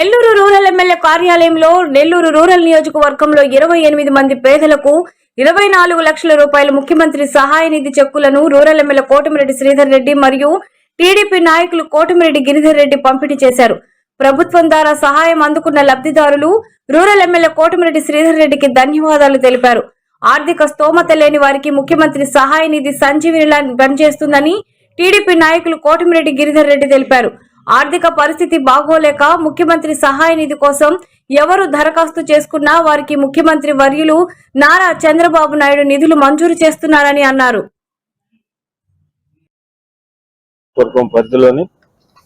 Nellore rural MLA కార్యాలయంలో Nellore rural నియోజకవర్గంలో ఇరవై ఎనిమిది మంది పేదలకు ఇరవై నాలుగు లక్షల రూపాయల ముఖ్యమంత్రి సహాయ నిధి చెక్కులను రూరల్ ఎమ్మెల్యే కోటమిరెడ్డి శ్రీధర్ రెడ్డి మరియు టీడీపీ నాయకులు కోటమిరెడ్డి గిరిధర్ రెడ్డి పంపిణీ చేశారు. ప్రభుత్వం ద్వారా సహాయం అందుకున్న లబ్ధిదారులు రూరల్ ఎమ్మెల్యే కోటమిరెడ్డి శ్రీధర్ రెడ్డికి ధన్యవాదాలు తెలిపారు. ఆర్థిక స్తోమత లేని వారికి ముఖ్యమంత్రి సహాయ నిధి సంజీవినిలా పనిచేస్తుందని టీడీపీ నాయకులు కోటమిరెడ్డి గిరిధర్ రెడ్డి తెలిపారు. ఆర్థిక పరిస్థితి బాగోలేక ముఖ్యమంత్రి సహాయ నిధి కోసం ఎవరు దరఖాస్తు చేసుకున్నా వారికి ముఖ్యమంత్రి వర్యులు నారా చంద్రబాబు నాయుడు నిధులు మంజూరు చేస్తున్నారని అన్నారు. పరిధిలోని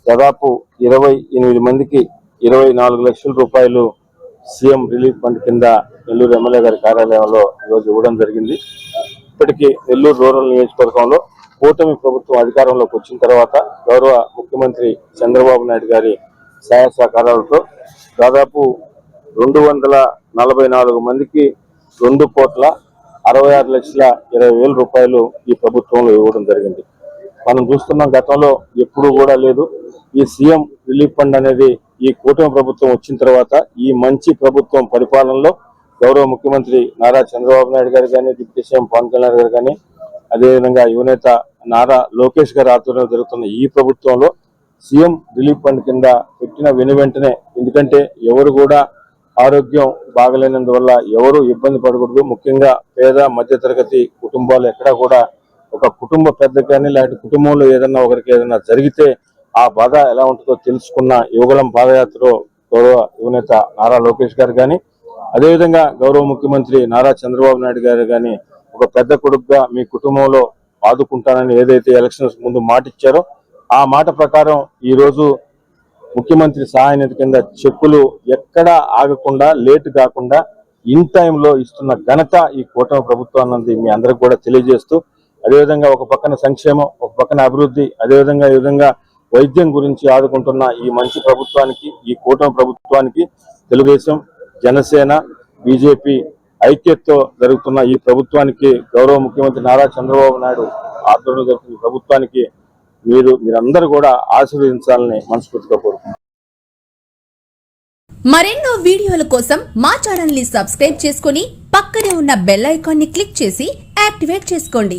దాదాపు ఇరవై ఎనిమిది మందికి ఇరవై నాలుగు లక్షల రూపాయలు సీఎం రిలీఫ్ ఫండ్ కింద నెల్లూరు ఎమ్మెల్యే గారి కార్యాలయంలో ఈరోజు ఇవ్వడం జరిగింది. ఇప్పటికీ నెల్లూరు రూరల్ నియోజకవర్గంలో కూటమి ప్రభుత్వం అధికారంలోకి వచ్చిన తర్వాత గౌరవ ముఖ్యమంత్రి చంద్రబాబు నాయుడు గారి సహాయ సహకారాలతో దాదాపు రెండు వందల నలభై నాలుగు మందికి రెండు కోట్ల అరవై ఆరు లక్షల ఇరవై వేల రూపాయలు ఈ ప్రభుత్వంలో ఇవ్వడం జరిగింది. మనం చూస్తున్నాం గతంలో ఎప్పుడూ కూడా లేదు. ఈ సీఎం రిలీఫ్ ఫండ్ అనేది ఈ కూటమి ప్రభుత్వం వచ్చిన తర్వాత ఈ మంచి ప్రభుత్వం పరిపాలనలో గౌరవ ముఖ్యమంత్రి నారా చంద్రబాబు నాయుడు గారు కానీ డిప్యూటీ సీఎం పవన్ కళ్యాణ్ గారు కానీ అదేవిధంగా యువనేత నారా లోకేష్ గారి ఆధ్వర్యంలో జరుగుతున్న ఈ ప్రభుత్వంలో సీఎం రిలీఫ్ ఫండ్ కింద పెట్టిన వెను వెంటనే ఎందుకంటే ఎవరు కూడా ఆరోగ్యం బాగలేనందువల్ల ఎవరు ఇబ్బంది పడకూడదు. ముఖ్యంగా పేద మధ్యతరగతి కుటుంబాలు ఎక్కడా కూడా ఒక కుటుంబ పెద్ద కానీ లేకపోతే కుటుంబంలో ఏదైనా ఒకరికి ఏదైనా జరిగితే ఆ బాధ ఎలా ఉంటుందో తెలుసుకున్న యువగలం పాదయాత్రలో గౌరవ యువనేత నారా లోకేష్ గారు కానీ అదేవిధంగా గౌరవ ముఖ్యమంత్రి నారా చంద్రబాబు నాయుడు గారు కానీ ఒక పెద్ద కొడుకుగా మీ కుటుంబంలో ఆదుకుంటానని ఏదైతే ఎలక్షన్స్ ముందు మాట ఇచ్చారో ఆ మాట ప్రకారం ఈరోజు ముఖ్యమంత్రి సహాయ నిధి కింద చెక్కులు ఎక్కడా ఆగకుండా లేట్ కాకుండా ఇన్ టైంలో ఇస్తున్న ఘనత ఈ కూటమి ప్రభుత్వాన్ని మీ అందరికి కూడా తెలియజేస్తూ అదేవిధంగా ఒక పక్కన సంక్షేమం ఒక పక్కన అభివృద్ధి అదేవిధంగా ఈ విధంగా వైద్యం గురించి ఆదుకుంటున్న ఈ మంచి ప్రభుత్వానికి ఈ కూటమి ప్రభుత్వానికి తెలుగుదేశం జనసేన బీజేపీ ఐక్యతతో జరుగుతున్న ఈ ప్రభుత్వానికి గౌరవ ముఖ్యమంత్రి నారా చంద్రబాబు నాయుడు ఆధ్వర్యంలో జరుగుతున్న ప్రభుత్వానికి మీరు మీరందరూ కూడా ఆశీర్వదించాలని మనస్ఫూర్తిగా కోరుకుంటున్నాను. మరెన్నో వీడియోల కోసం మా ఛానల్ని సబ్స్క్రైబ్ చేసుకుని పక్కనే ఉన్న బెల్ ఐకాన్ని క్లిక్ చేసి యాక్టివేట్ చేసుకోండి.